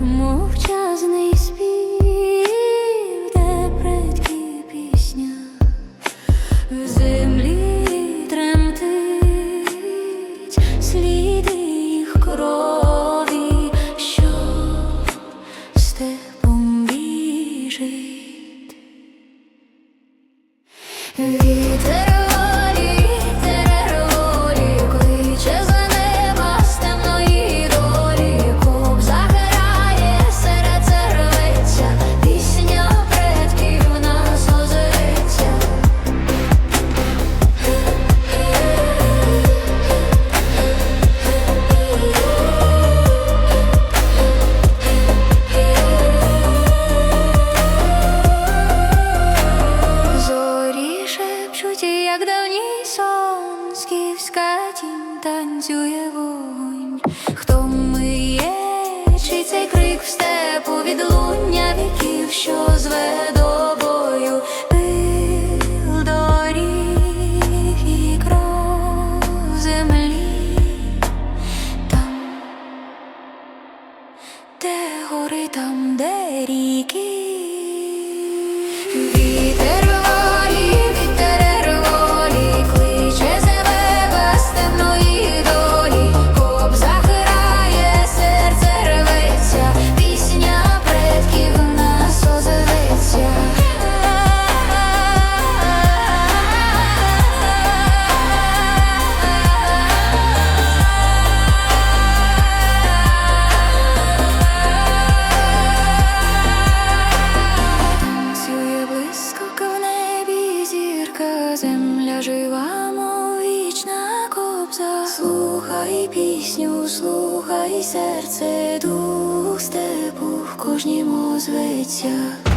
мовчазний спів, де предки пісня, Hey. Танцює вогонь. Хто ми є, чи цей крик в степу відлуння віків, що зве до бою пил доріг і кров землі там, де гори, там, де ріки. Земля жива, мов вічна кобза. Слухай пісню, слухай серце, дух степу в кожнім озветься.